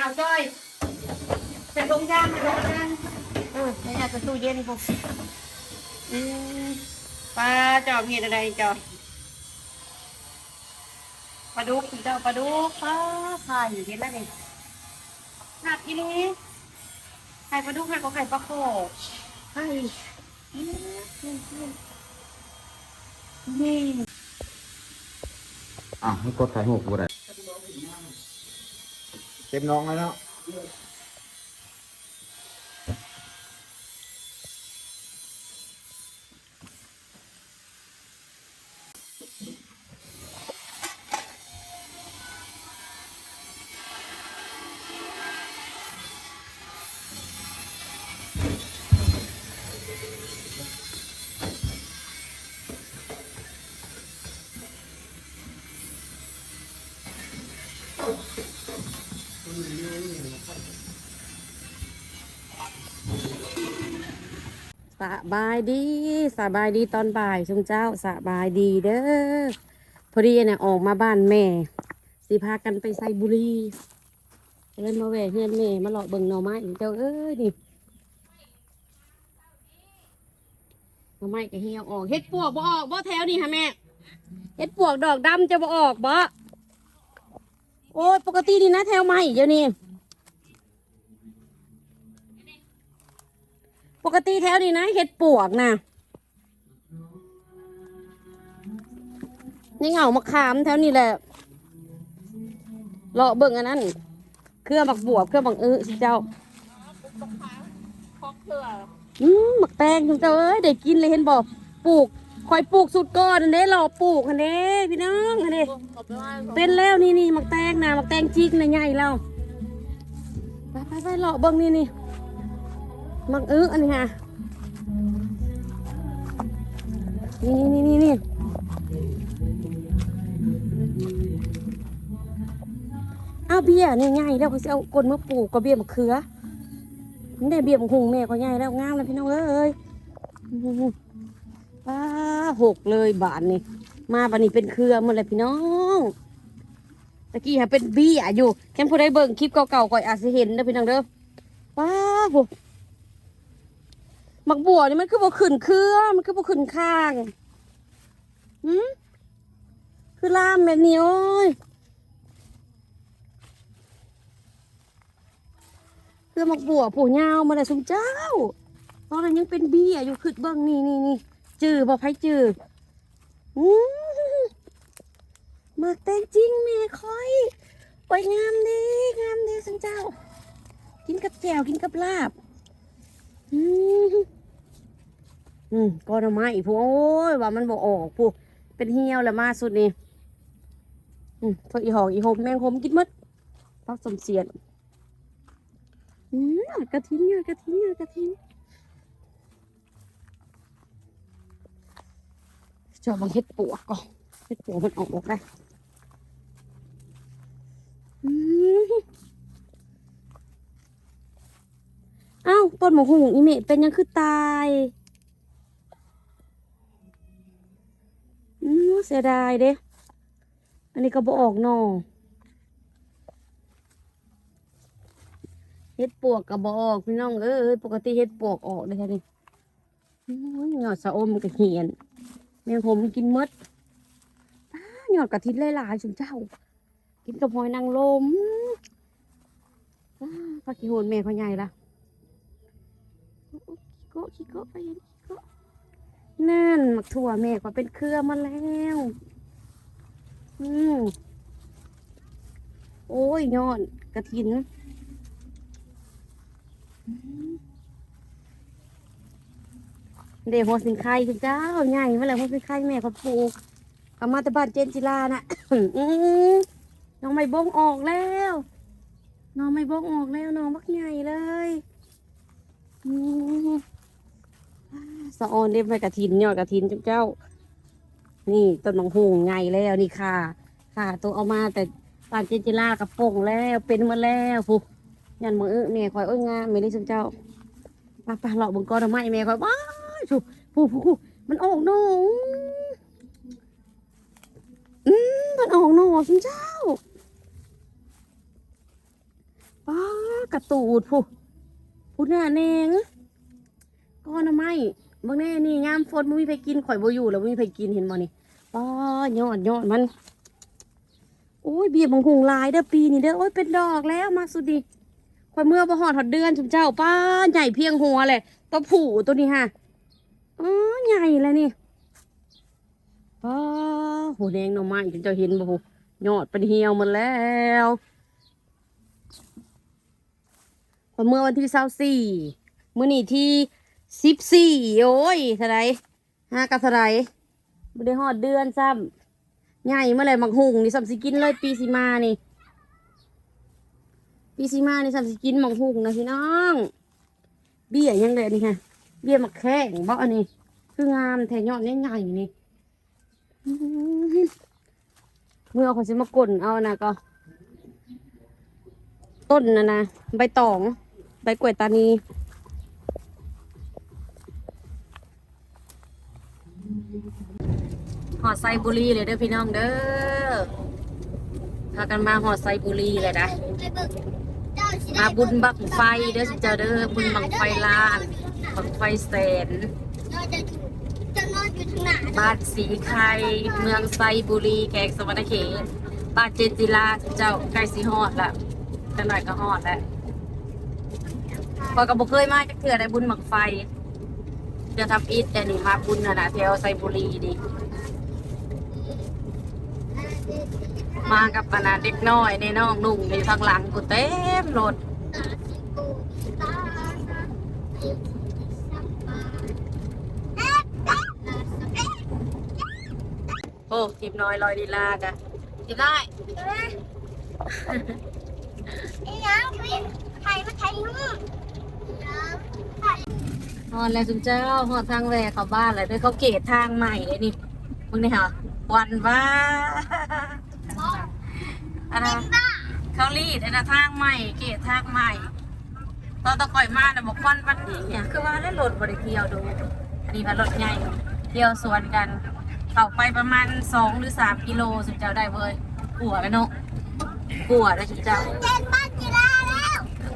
เอาจ้อยจะลงย่างจะลงย่างเออไม่อยากจะตู้เย็นพวกอืมปลาจอบเห็ดอะไรจอบปลาดุกเจ้าปลาดุกปลาพายอยู่เห็นแล้วนี่หักอีนี้ไข่ปลาดุกหักก็ไข่ปลาโขไข่อืมนี่อะให้กดถ่ายหูกูได้ เต็มน้องแล้วเนาะ สบายดีสบายดีตอนบ่ายชุมเจ้าสบายดีเด้อพอดีเนี่ยออกมาบ้านแม่ สิพากันไปไซบุรีเล่นมาแหวเฮือนแม่มาหลอกเบิ่งหน่อไม้เจ้าเอ้ยนี่หน่อไม้ก็เหี่ยวออกเฮ็ดปวกบ่ออกบ่แถวนี่ค่ะแม่เฮ็ดปวกดอกดำจะบ่ออกบ่โอ้ยปกตินี่นะแถวไม้เดี๋ยวนี้ ปกติแถวนี้นะเห็ดปวกนะนี่เหงามะขามแถวนี้แหละเลาะเบิ่งอันนั้น เครื่องบักบวบเครื่องบักอื้อสิเจ้าอืมหมักแตงคุณเจ้าเอ้ยได้กินเลยเห็นบอกปลูกคอยปลูกสุดก่อนอันเด้รอปลูกอันเด้พี่น้องอันเด้เป็นแล้วนี่นี่หมักแตงนะหมักแตงจิกนะใหญ่แล้วไปไปไปเลาะเบิ่งนี่นี่ มักอื้ออันนี้ค่ะนี่นี่นี่นี่เอาเบี้ยนี่ง่ายแล้วเขาจะเอากลมาปลูกกับเบี้ยมะเขือนี่ได้เบี้ยมะหุงแม่ก็ง่ายแล้วงามแล้วพี่น้องเอ้ยป้าหกเลยบาทนี่มาบันนี้เป็นเครือหมดเลยพี่น้องตะกี้ฮะเป็นเบี้ยอยู่แค่ผู้ได้เบิ่งคลิปเก่าๆก่อยอาจจะเห็นนะพี่น้องเด้อป้าหห มักบัวนี่มันคือบ่ขึ้นเครือมันคือบ่ขึ้นข้างหืมคือล่ามแบบนี้โอ้ยคือหมักบัวผู้ยาวมาได้สมเจ้าตอนนั้นยังเป็นเบี้ยอยู่ขึ้นเบิ้งนี่นี่นี่จือบ่ไผจืออืมหมากแตงจริงแม่คอยโอ้ยงามดีงามดีสมเจ้า กินกับแจ่วกินกับลาบ อืมอืมก็ทำไมพวกโอ้ยว่ามันบอกออกพวกเป็นเหี่ยวล้วมาสุดนี่อืมพวกอีหอกอีหมแมงหมกินหมดพักสมเสียนอืมกระทินเนี่ยกระทินเนี่ยกระทินจอบบางเห็ดปวกก่อนเห็ดปวกมันออกได้อืมเอ้า ต้นหมกหุงอีเมเป็นยังคือตายอืมเสียดายเด้อันนี้ก็บออกนอเฮ็ดปวกกับบออกพี่น้องเอ้ยปกติเฮ็ดปวกออกเลยค่ะนี่หยอดสะอมมันก็เหียนแมงผมกินมดหยอดกระทินหลายๆชุมเจ้า กินกับหอยนางรมอ้าพักกี่โหนแม่เขาใหญ่ละ โกะขี้โกะไปเห็นขี้โกะนั่นหมักถั่วแม่ก็เป็นเครือมาแล้ว อืมโอ้ยยอดกระถินเดี๋ยวหัวสิงไข่คุณเจ้าใหญ่มาแล้วหัวสิงไข่แม่ก็ปลูกเอามาต่บ้านเจนจิลาน่ะอืมน้องไม่บงออกแล้ว น้องไม่บงออกแล้วน้องบักใหญ่เลย สะออนได้ไปกระถินยอดกระถินเจ้า นี่ต้นมังหูไงแล้วนี่ค่ะ ค่ะ ตัวเอามาแต่ปานเจนจิลากระป่งแล้วเป็นมาแล้วฟูยันมือเอ้อแม่คอยเอ้ยงามไม่ได้จุ๊เจ้าป้าป้าหลอกบงกอทำไมแม่คอยว้าชูฟูฟูฟูมันออกนองอืมมันออกนอจุ๊เจ้าป้ากระตูดผู้ ผู้หน้าแนงก้อนไม้บางแน่นี่งามฝนบ่มีไปกินข่อยโบอยู่แล้วบ่มีไปกินเห็นบ่นี่ป้ายอดยอดมันโอ้ยเบียร์บางหงลายเด้อปีนี้เด้อโอ้ยเป็นดอกแล้วมาสุดดีข่อยเมื่อบ่หอดหอดเดือนจุมเจ้าป้าใหญ่เพียงหัวเลยตัวผู้ตัวนี้ฮะอ๋อใหญ่แล้วนี่ป้าโหแดงหน่อไม้จุมเจ้าเห็นบ่หูยอดเป็นเหี่ยวหมดแล้ว เมื่อวันที่เศร้าสี่มื่อนี่ที่สิบสี่โอ้ยเท่าไรห้ากับเท่าไรไม่ได้หอดเดือนซ้ำใหญ่เมื่อไรมักหุงนี่สัมสิกินเลยปีสีมานี่ ปีสีมานี่สัมสิกินมักหุงนะพี่น้อง เบี้ยยังเลยนี่ค่ะ เบี้ยมักแข้งเพราะอันนี้ คืองามแทนยอดใหญ่ๆนี่เมื่อเขาจะมากลนเอานะก็ ต้นนะนะใบตอง ใบกล้วยตานีหอดไซบุรีเลยเด้อพี่น้องเด้อพากันมาหอดไซบุรีเลยนะมาบุญบังไฟเด้อเจ้าเด้อบุญบังไฟลานบังไฟแสนบ้านสีไข่เมืองไซบุรีแขกสวรรณเขตบ้านเจนจิลาเจ้าใกล้สีฮอดละจะหน่อยก็ฮอดแล้ว พอกับบุเคยมาจะเถื่อได้บุญบังไฟเดี๋ยวทำอิฐแต่นี่มาบุญนะนะแถวไซบุรีดิมากับปนาเด็กน้อยในน้องนุ่งอยู่ทางหลังกูเต็มรถโอ้ทีมน้อยลอยดีลากะทีมน้อย ไอ้ยังพี่ใครมาใครลูกฮอนแล้วจุนเจ้าฮอดทางแหวกเข้าบ้านเลยด้วยเขาเกตทางใหม่เลยนี่มึงนี่เหรอวันว่าอันนั้นเขาลีดอันนั้นทางใหม่ เกตทางใหม่ตอนตะก่อยมาน่ะบอกควันวันนี้เนี่ยคือว่าเล่นรถบริเที่ยวดูอันนี้ว่ารถใหญ่เที่ยวสวนกันเข้าไปประมาณสองหรือสามกิโลสุดเจ้าได้เว้ยกลัวกันเนาะกลัวได้สุดเจ้า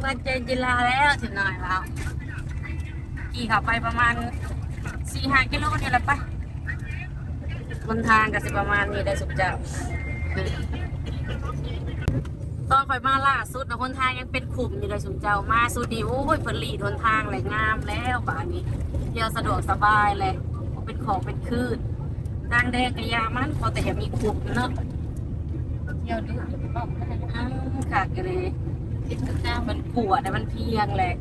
เจนบ้านกีฬาแล้วถึงวันเจนจิลาแล้วถึงหน่อยแล้วขี่ข้าไปประมาณสี่ห้ากิโลนี่แหละปะบนทางก็สิประมาณนี้ได้สุดเจ้าตอนขอยมาล่าสุดนะคนทางยังเป็นขุมอยู่เลยสุนเจ้ามาสุดนี่โอ้ยเพิ่นหลีทนทางเลยงามแล้วบ้านนี้เที่ยวสะดวกสบายเลยเป็นของเป็นคืนทางแดงกระยามันพอแต่ยังมีขุมเนาะเที่ยวดูอ้าวขาดกันเลย เห็ดกล้ามันกลัวนะมันเพียงแหละ